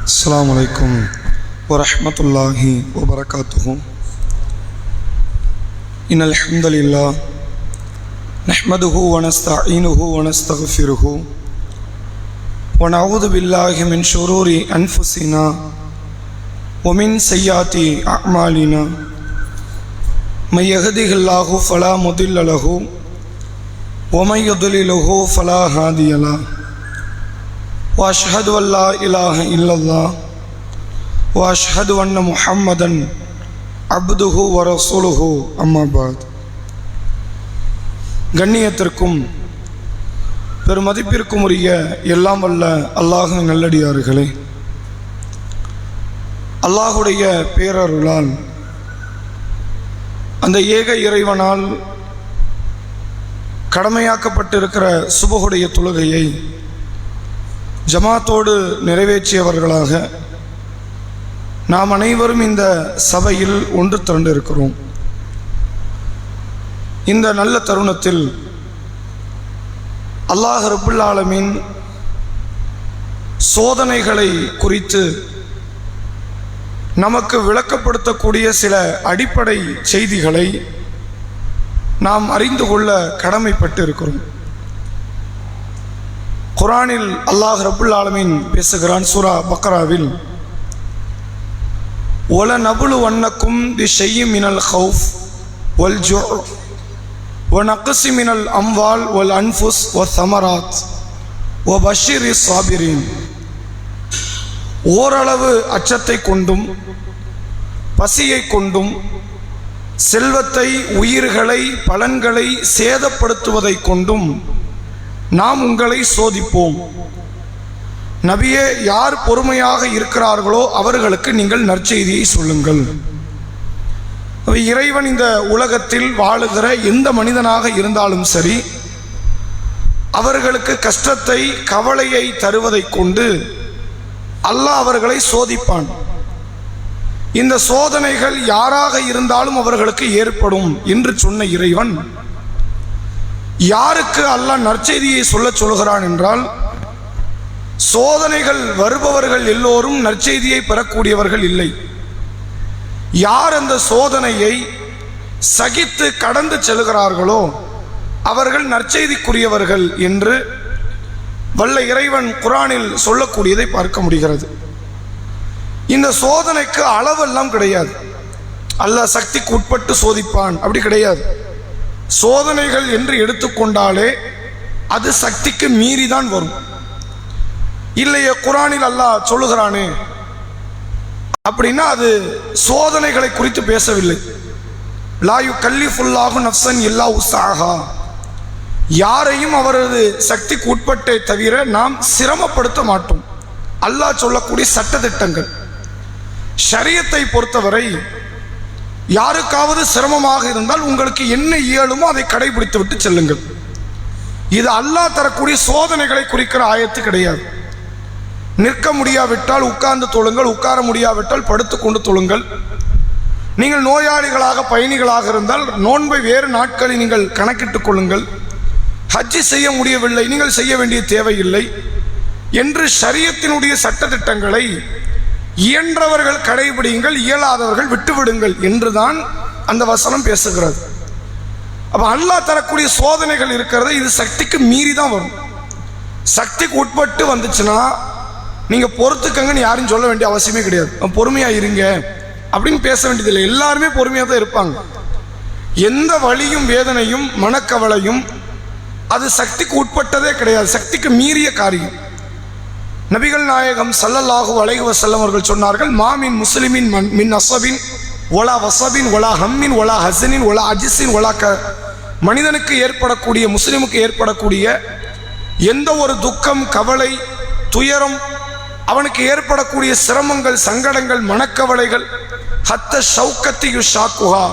السلام عليكم ورحمة الله وبركاته إن الحمد لله نحمده ونستعينه ونستغفره ونعوذ بالله من شرور أنفسنا ومن سيئات أعمالنا من يهده الله فلا مضل له ومن يضلله فلا هادي له واشهد ان لا اله الا الله واشهد ان محمدا عبده ورسوله اما بعد கண்ணியத்திற்கும் பெருமதிப்பிற்கும் உரிய எல்லாம் வல்ல அல்லாஹின் நல்லடியார்களே அல்லாஹுடைய பேரருளால் அந்த ஏக இறைவனால் கடமையாக்கப்பட்டிருக்கிற சுபகுடைய தொழுகையை ஜமாத்தோடு நிறைவேற்றியவர்களாக நாம் அனைவரும் இந்த சபையில் ஒன்று திரண்டு இருக்கிறோம் இந்த நல்ல தருணத்தில் அல்லாஹ் ரபுல் சோதனைகளை குறித்து நமக்கு விளக்கப்படுத்தக்கூடிய சில அடிப்படை செய்திகளை நாம் அறிந்து கொள்ள கடமைப்பட்டு இருக்கிறோம் குரானில் அல்லாஹ் ரபுல் ஆலமீன் பேசுகிறான் சூரா பக்ராவில். ஒல நபுலு வண்ணக்கும் தி ஷெய்யும் மினல் ஹவுஃப் ஒல் ஜோ ஒன் அக்கசி மினல் அம்வால் ஒல் அன்ஃபுஸ் ஒ சமராத் ஒ பஷீர் இஸ் சாபிரின் ஓரளவு அச்சத்தை கொண்டும் பசியை கொண்டும் செல்வத்தை உயிர்களை பலன்களை சேதப்படுத்துவதை கொண்டும் நாம் உங்களை சோதிப்போம். நபியே யார் பொறுமையாக இருக்கிறார்களோ அவர்களுக்கு நீங்கள் நற்செய்தியை சொல்லுங்கள். இறைவன் இந்த உலகத்தில் வாழுகிற எந்த மனிதனாக இருந்தாலும் சரி அவர்களுக்கு கஷ்டத்தை கவலையை தருவதை கொண்டு அல்லாஹ் அவர்களை சோதிப்பான். இந்த சோதனைகள் யாராக இருந்தாலும் அவர்களுக்கு ஏற்படும் என்று சொன்ன இறைவன் யாருக்கு அல்லாஹ் நற்செய்தியை சொல்ல சொல்கிறான் என்றால் சோதனைகள் வருபவர்கள் எல்லோரும் நற்செய்தியை பெறக்கூடியவர்கள் இல்லை. யார் அந்த சோதனையை சகித்து கடந்து செல்கிறார்களோ அவர்கள் நற்செய்திக்குரியவர்கள் என்று வல்ல இறைவன் குரானில் சொல்லக்கூடியதை பார்க்க முடிகிறது. இந்த சோதனைக்கு அளவெல்லாம் கிடையாது. அல்லாஹ் சக்திக்கு உட்பட்டு சோதிப்பான் அப்படி கிடையாது. சோதனைகள் என்று எடுத்துக்கொண்டாலே அது சக்திக்கு மீறி தான் வரும். இல்லையே குரானில் அல்லாஹ் சொல்லுகிறானே அப்படின்னா அது சோதனைகளை குறித்து பேசவில்லை. லாயு கல்லிஃபுல்லாகு நப்சன் இல்லா உசாகா யாரையும் அவரது சக்திக்கு உட்பட்டே தவிர நாம் சிரமப்படுத்த மாட்டோம். அல்லாஹ் சொல்லக்கூடிய சட்டத்திட்டங்கள். ஷரியத்தை பொறுத்தவரை யாருக்காவது சிரமமாக இருந்தால் உங்களுக்கு என்ன இயலுமோ அதை கடைபிடித்து விட்டு செல்லுங்கள். இது அல்லாஹ் தரக்கூடிய சோதனைகளை குறிக்கிற ஆயத்து கிடையாது. நிற்க முடியாவிட்டால் உட்கார்ந்து தொழுங்கள் உட்கார முடியாவிட்டால் படுத்துக்கொண்டு தொழுங்கள். நீங்கள் நோயாளிகளாக பயணிகளாக இருந்தால் நோன்பை வேறு நாட்களில் நீங்கள் கணக்கிட்டுக் கொள்ளுங்கள். ஹஜ்ஜி செய்ய முடியவில்லை நீங்கள் செய்ய வேண்டிய தேவையில்லை. என்று ஷரியத்தினுடைய சட்டத்திட்டங்களை இயன்றவர்கள் கடைபிடியுங்கள் இயலாதவர்கள் விட்டுவிடுங்கள் என்றுதான் அந்த வசனம் பேசுகிறது. அப்ப அல்லாஹ் தரக்கூடிய சோதனைகள் இருக்கிறது இது சக்திக்கு மீறி தான் வரும். சக்திக்கு உட்பட்டு வந்துச்சுன்னா நீங்க பொறுத்துக்கங்கன்னு யாரும் சொல்ல வேண்டிய அவசியமே கிடையாது. பொறுமையா இருங்க அப்படின்னு பேச வேண்டியதில்லை. எல்லாருமே பொறுமையாக தான் இருப்பாங்க. எந்த வழியும் வேதனையும் மனக்கவலையும் அது சக்திக்கு உட்பட்டதே கிடையாது. சக்திக்கு மீறிய காரியம். நபிகள் நாயகம் சல்லல்லாஹு அலைஹு வசல்லம் அவர்கள் சொன்னார்கள் மாமின் முஸ்லிமின் மன் மின் அசபின் ஒலா வசபின் ஒலா ஹம்மின் ஒலா ஹசனின் ஒலா அஜிஸின் ஒலா க மனிதனுக்கு ஏற்படக்கூடிய முஸ்லிமுக்கு ஏற்படக்கூடிய எந்த ஒரு துக்கம் கவலை துயரம் அவனுக்கு ஏற்படக்கூடிய சிரமங்கள் சங்கடங்கள் மனக்கவலைகள் ஹத்த ஷவுக்கத்தியு ஷாக்குஹா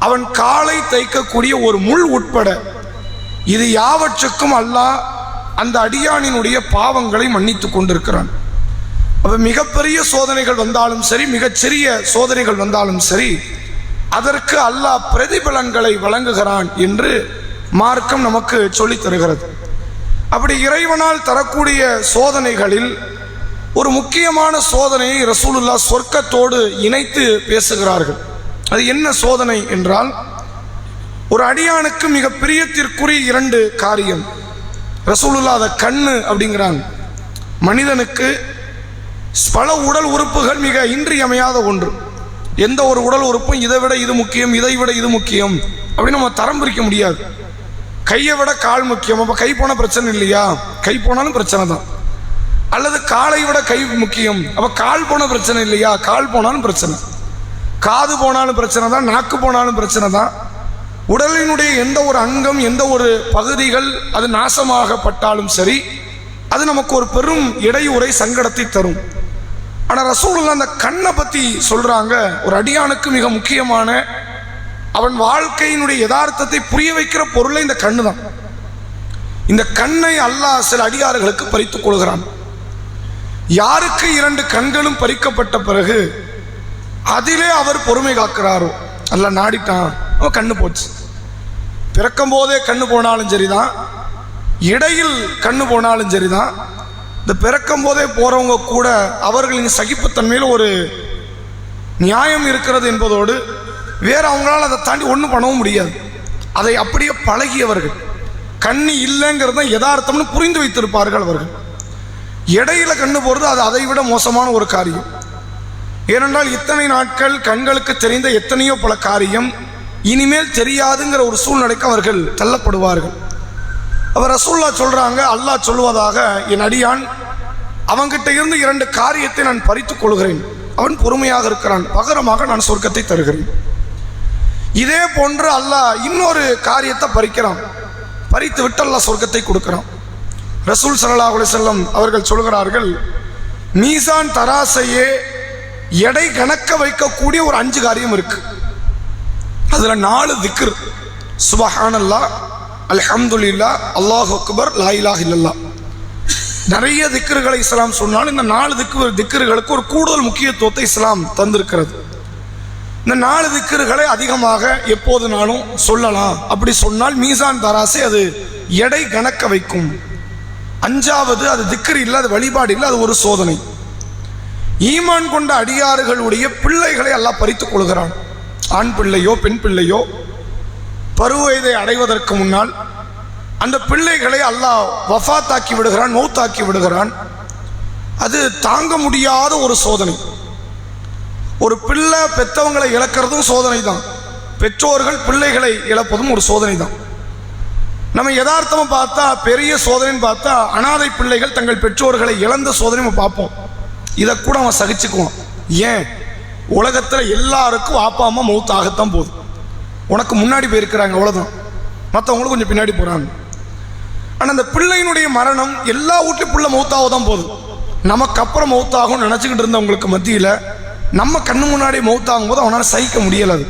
அவன் காலை தைக்கக்கூடிய ஒரு முள் உட்பட இது யாவற்றுக்கும் அல்லாஹ் அந்த அடியானினுடைய பாவங்களை மன்னித்து கொண்டிருக்கிறான். அப்ப மிகப்பெரிய சோதனைகள் வந்தாலும் சரி மிகச்சிறிய சோதனைகள் வந்தாலும் சரி அதற்கு அல்லாஹ் பிரதிபலன்களை வழங்குகிறான் என்று மார்க்கம் நமக்கு சொல்லித் தருகிறது. அப்படி இறைவனால் தரக்கூடிய சோதனைகளில் ஒரு முக்கியமான சோதனையை ரசூலுல்லா சொர்க்கத்தோடு இணைத்து பேசுகிறார்கள். அது என்ன சோதனை என்றால் ஒரு அடியானுக்கு மிக பிரியத்திற்குரிய இரண்டு காரியம். ரசூலுல்லா அதை கண்ணு அப்படிங்கிறாங்க. மனிதனுக்கு பல உடல் உறுப்புகள் மிக இன்றியமையாத ஒன்று. எந்த ஒரு உடல் உறுப்பும் இதை விட இது முக்கியம் இதை விட இது முக்கியம் அப்படின்னு நம்ம தரம் பிரிக்க முடியாது. கையை விட கால் முக்கியம். அப்போ கை போன பிரச்சனை இல்லையா? கை போனாலும் பிரச்சனை தான். அல்லது காலை விட கை முக்கியம். அப்போ கால் போன பிரச்சனை இல்லையா? கால் போனாலும் பிரச்சனை. காது போனாலும் பிரச்சனை தான் நாக்கு போனாலும் பிரச்சனை தான். உடலினுடைய எந்த ஒரு அங்கம் எந்த ஒரு பகுதிகள் அது நாசமாகப்பட்டாலும் சரி அது நமக்கு ஒரு பெரும் இடையூறை சங்கடத்தை தரும். ஆனால் ரசூல் அந்த கண்ணை பற்றி சொல்கிறாங்க ஒரு அடியானுக்கு மிக முக்கியமான அவன் வாழ்க்கையினுடைய யதார்த்தத்தை புரிய வைக்கிற பொருளை இந்த கண்ணு தான். இந்த கண்ணை அல்லாஹ் சில அடியார்களுக்கு பறித்துக் கொள்கிறான். யாருக்கு இரண்டு கண்களும் பறிக்கப்பட்ட பிறகு அதிலே அவர் பொறுமை காக்கிறாரோ? அல்ல நாடிட்டான். அவன் கண்ணு போச்சு. பிறக்கும் போதே கண்ணு போனாலும் சரிதான். இடையில் கண்ணு போனாலும் சரிதான். இந்த பிறக்கும் போதே போறவங்க கூட அவர்களின் சகிப்புத்தன்மையில் ஒரு நியாயம் இருக்கிறது என்பதோடு வேற அவங்களால அதை தாண்டி ஒன்றும் பண்ணவும் முடியாது. அதை அப்படியே பழகியவர்கள். கண்ணி இல்லைங்கிறது தான் யதார்த்தம்னு புரிந்து வைத்திருப்பார்கள் அவர்கள். இடையில கண்ணு போகிறது அது அதை விட மோசமான ஒரு காரியம். ஏனென்றால் இத்தனை நாட்கள் கண்களுக்கு தெரிந்த எத்தனையோ பல காரியம் இனிமேல் தெரியாதுங்கிற ஒரு சூழ்நிலைக்கு அவர்கள் தள்ளப்படுவார்கள். அவர் ரசூல்லா சொல்கிறாங்க அல்லாஹ் சொல்வதாக என் அடியான் அவங்கிட்ட இருந்து இரண்டு காரியத்தை நான் பறித்துக் கொள்கிறேன். அவன் பொறுமையாக இருக்கிறான். பகரமாக நான் சொர்க்கத்தை தருகிறேன். இதே போன்று அல்லாஹ் இன்னொரு காரியத்தை பறிக்கிறான். பறித்து விட்டு அல்லாஹ் சொர்க்கத்தை கொடுக்கிறான். ரசூல் சல்லா அலைஹி வஸல்லம் அவர்கள் சொல்கிறார்கள் மீசான் தராசையே எடை கணக்க வைக்கக்கூடிய ஒரு அஞ்சு காரியம் இருக்குது அதுல நாலு திக்ர். சுபஹானல்லா அல்ஹம்துலில்லா அல்லாஹ் அக்பர் லாயிலாஹ் இல்லல்லா. நிறைய திக்ருகளை இஸ்லாம் சொன்னாலும் இந்த நாலு திக்கு திக்ருகளுக்கு ஒரு கூடுதல் முக்கியத்துவத்தை இஸ்லாம் தந்திருக்கிறது. இந்த நாலு திக்ருகளை அதிகமாக எப்போதுனாலும் சொல்லலாம். அப்படி சொன்னால் மீசான் தராசை அது எடை கணக்க வைக்கும். அஞ்சாவது அது திக்ரு இல்லை அது வழிபாடு இல்லை அது ஒரு சோதனை. ஈமான் கொண்ட அடியாறுகளுடைய பிள்ளைகளை எல்லாம் பறித்துக் கொள்கிறான். ஆண் பிள்ளையோ பெண் பிள்ளையோ பருவ வயதை அடைவதற்கு முன்னால் அந்த பிள்ளைகளை அல்லாஹ் வஃபாத்தாக்கி விடுகிறான் மௌத்தாக்கி விடுகிறான். அது தாங்க முடியாத ஒரு சோதனை. ஒரு பிள்ளை பெற்றவங்களை இழக்கிறதும் சோதனை தான். பெற்றோர்கள் பிள்ளைகளை இழப்பதும் ஒரு சோதனை தான். நம்ம யதார்த்தமாக பார்த்தா பெரிய சோதனைன்னு பார்த்தா அனாதை பிள்ளைகள் தங்கள் பெற்றோர்களை இழந்த சோதனை நம்ம பார்ப்போம். இதை கூட அவன் சகிச்சுக்குவான். ஏன்? உலகத்தில் எல்லாருக்கும் அப்பா அம்மா மௌத்தாகத்தான் போதும் உனக்கு முன்னாடி போயிருக்கிறாங்க அவ்வளோதான் மற்றவங்களும் கொஞ்சம் பின்னாடி போகிறாங்க ஆனால் அந்த பிள்ளையினுடைய மரணம் எல்லா வீட்லையும் பிள்ளை மௌத்தாக தான் போதும் நமக்கு அப்புறம் மௌத்தாகும் நினச்சிக்கிட்டு இருந்தவங்களுக்கு மத்தியில் நம்ம கண்ணு முன்னாடி மௌத்தாகும் போது அவனால் சகிக்க முடியலை அது.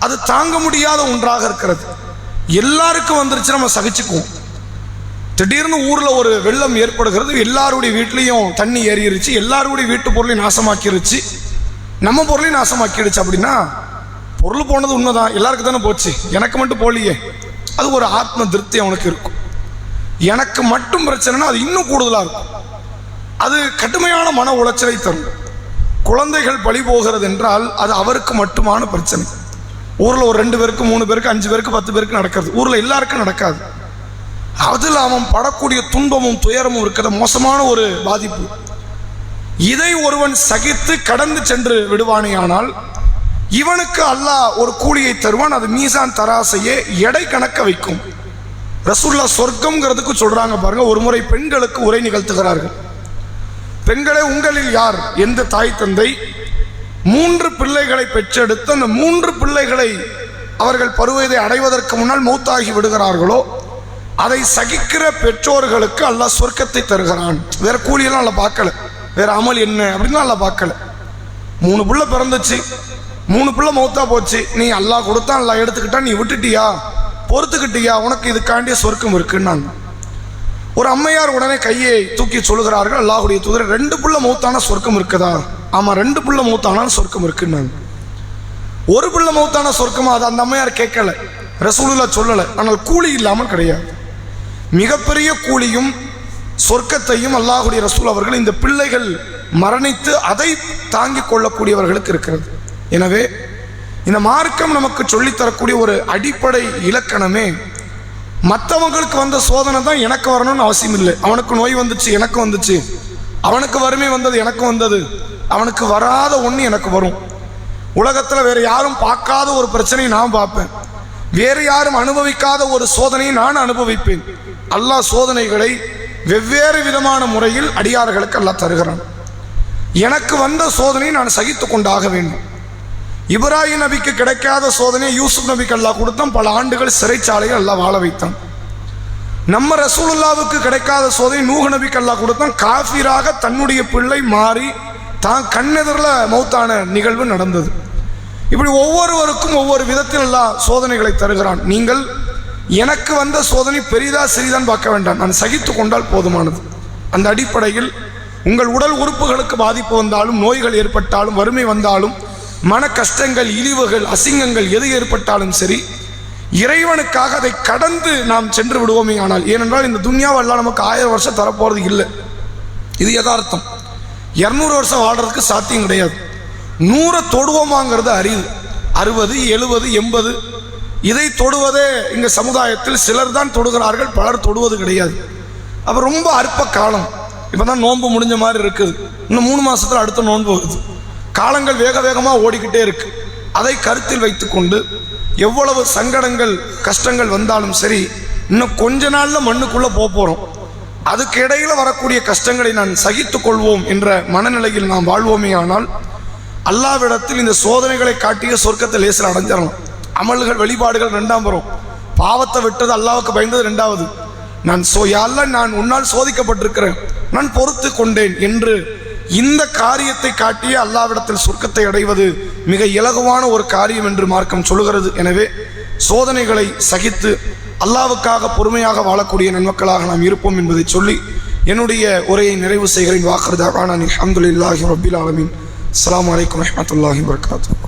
அது தாங்க முடியாத ஒன்றாக இருக்கிறது. எல்லாருக்கும் வந்துருச்சு நம்ம சகிச்சுக்குவோம். திடீர்னு ஊரில் ஒரு வெள்ளம் ஏற்படுகிறது எல்லாருடைய வீட்லேயும் தண்ணி ஏறிடுச்சு எல்லாருடைய வீட்டு பொருளையும் நாசமாக்கிருச்சு. நம்ம பொருளையும் நாசமாக்கிடுச்சு அப்படின்னா பொருள் போனது உண்மைதான். எல்லாருக்கு தானே போச்சு. எனக்கு மட்டும் போலியே. அது ஒரு ஆத்ம திருப்தி அவனுக்கு இருக்கும். எனக்கு மட்டும் பிரச்சனைனா அது இன்னும் கூடுதலாக இருக்கும். அது கடுமையான மன உளைச்சலை தரும். குழந்தைகள் பழி போகிறது என்றால் அது அவருக்கு மட்டுமான பிரச்சனை. ஊரில் ஒரு ரெண்டு பேருக்கு மூணு பேருக்கு அஞ்சு பேருக்கு பத்து பேருக்கு நடக்கிறது. ஊரில் எல்லாருக்கும் நடக்காது. அதில் அவன் படக்கூடிய துன்பமும் துயரமும் இருக்கிற மோசமான ஒரு பாதிப்பு. இதை ஒருவன் சகித்து கடந்து சென்று விடுவானேயானால் இவனுக்கு அல்லாஹ் ஒரு கூலியை தருவான் அது மீசான் தராசையே எடை கணக்க வைக்கும். ரசுல்லா சொர்க்கம்ங்கிறதுக்கு சொல்றாங்க பாருங்க ஒரு முறை பெண்களுக்கு உரை நிகழ்த்துகிறார்கள். பெண்களே உங்களில் யார் எந்த தாய் தந்தை? மூன்று பிள்ளைகளை பெற்றெடுத்து அந்த மூன்று பிள்ளைகளை அவர்கள் பருவதை அடைவதற்கு முன்னால் மூத்தாகி விடுகிறார்களோ அதை சகிக்கிற பெற்றோர்களுக்கு அல்லாஹ் சொர்க்கத்தை தருகிறான். வேற கூலியெல்லாம் அல்ல பார்க்கல. வேற அமல் என்ன? அப்படின்னு அல்ல பார்க்கல. மூணு புள்ள பிறந்துச்சு. மூணு புள்ள மௌத்தா போச்சு. நீ அல்லாஹ் கொடுத்தா அல்லாஹ் எடுத்துக்கிட்டா நீ விட்டுட்டியா? பொறுத்துக்கிட்டியா? உனக்கு இதுக்காண்டிய சொர்க்கம் இருக்குன்னாங்க. ஒரு அம்மையார் உடனே கையை தூக்கி சொல்லுகிறார்கள் அல்லாஹுடைய தூதர் ரெண்டு புள்ள மௌத்தான சொர்க்கம் இருக்குதா? ஆமா ரெண்டு புள்ள மௌத்தான சொர்க்கம் இருக்குன்னாங்க. ஒரு புள்ள மௌத்தான சொர்க்கமா? அது அந்த அம்மையார் கேட்கல. ரசூலுல்லா சொல்லலை. ஆனால் கூலி இல்லாமல் கிடையாது. மிகப்பெரிய கூலியும் சொர்க்கத்தையும் அல்லாஹுடைய ரசூல் அவர்கள் இந்த பிள்ளைகள் மரணித்து அதை தாங்கிக் கொள்ளக்கூடியவர்களுக்கு இருக்கிறது. எனவே இந்த மார்க்கம் நமக்கு சொல்லித் தரக்கூடிய ஒரு அடிப்படை இலக்கணமே மற்றவங்களுக்கு வந்த சோதனை தான் எனக்கு வரணும்னு அவசியம் இல்லை. அவனுக்கு நோய் வந்துச்சு எனக்கு வந்துச்சு. அவனுக்கு வறுமை வந்தது எனக்கு வந்தது. அவனுக்கு வராத ஒன்று எனக்கு வரும். உலகத்தில் வேறு யாரும் பார்க்காத ஒரு பிரச்சனையை நான் பார்ப்பேன். வேறு யாரும் அனுபவிக்காத ஒரு சோதனையை நான் அனுபவிப்பேன். அல்லாஹ் சோதனைகளை வெவ்வேறு விதமான முறையில் அடியார்களுக்கு அல்லாஹ் தருகிறான். எனக்கு வந்த சோதனையை நான் சகித்து கொண்டாக வேண்டும். இப்ராஹிம் நபிக்கு கிடைக்காத சோதனையை யூசுப் நபிக்கு அல்லாஹ் கொடுத்தான். பல ஆண்டுகள் சிறைச்சாலையில் அல்லாஹ் வாழ வைத்தான். நம்ம ரசூலுல்லாவுக்கு கிடைக்காத சோதனை நூக நபிக்கு அல்லாஹ் கொடுத்தான். காஃபிராக தன்னுடைய பிள்ளை மாறி தான் கண்ணெதிரில் மௌத்தான நிகழ்வு நடந்தது. இப்படி ஒவ்வொருவருக்கும் ஒவ்வொரு விதத்தில் எல்லா சோதனைகளை தருகிறான். நீங்கள் எனக்கு வந்த சோதனை பெரிதா சிறிதான் பார்க்க வேண்டாம். நான் சகித்து கொண்டால் போதுமானது. அந்த அடிப்படையில் உங்கள் உடல் உறுப்புகளுக்கு பாதிப்பு வந்தாலும் நோய்கள் ஏற்பட்டாலும் வறுமை வந்தாலும் மன கஷ்டங்கள் இழிவுகள் அசிங்கங்கள் எது ஏற்பட்டாலும் சரி இறைவனுக்காக அதை கடந்து நாம் சென்று விடுவோமே ஆனால் ஏனென்றால் இந்த துன்யாவெல்லாம் நமக்கு ஆயிரம் வருஷம் தரப்போறது இல்லை. இது யதார்த்தம். இரநூறு வருஷம் வாழ்றதுக்கு சாத்தியம் கிடையாது. நூறை தொடுவோமாங்கிறது அறிவு. அறுபது எழுபது எண்பது இதை தொடுவதே இந்த சமுதாயத்தில் சிலர் தான் தொடுகிறார்கள் பலர் தொடுவது கிடையாது. அப்போ ரொம்ப அற்ப காலம். இப்பதான் நோன்பு முடிஞ்ச மாதிரி இருக்குது இன்னும் மூணு மாசத்துல அடுத்த நோன்பு வருது. காலங்கள் வேக வேகமாக ஓடிக்கிட்டே இருக்கு. அதை கருத்தில் வைத்துக்கொண்டு எவ்வளவு சங்கடங்கள் கஷ்டங்கள் வந்தாலும் சரி இன்னும் கொஞ்ச நாள்ல மண்ணுக்குள்ள போக போறோம். அதுக்கு வரக்கூடிய கஷ்டங்களை நான் சகித்துக் கொள்வோம் என்ற மனநிலையில் நாம் வாழ்வோமே ஆனால் அல்லாவிடத்தில் இந்த சோதனைகளை காட்டிய சொர்க்கத்தை லேசில் அடைஞ்சிடலாம். அமல்கள் வெளிப்பாடுகள் ரெண்டாம் வரும். பாவத்தை விட்டது அல்லாவுக்கு பயந்தது ரெண்டாவது. நான் சோயால நான் உன்னால் சோதிக்கப்பட்டிருக்கிறேன். நான் பொறுத்து கொண்டேன் என்று இந்த காரியத்தை காட்டிய அல்லாவிடத்தில் சொர்க்கத்தை அடைவது மிக இலகுவான ஒரு காரியம் என்று மார்க்கம் சொல்லுகிறது. எனவே சோதனைகளை சகித்து அல்லாவுக்காக பொறுமையாக வாழக்கூடிய நன்மக்களாக நாம் இருப்போம் என்பதை சொல்லி என்னுடைய உரையை நிறைவு செய்கிறேன். வாக்குறதாக நான் அஹமதுல்லாஹி ரபில் ஆலமின். அஸ்லாம் வலைக்கம் வரமத்துல்லாஹி வரகாத்து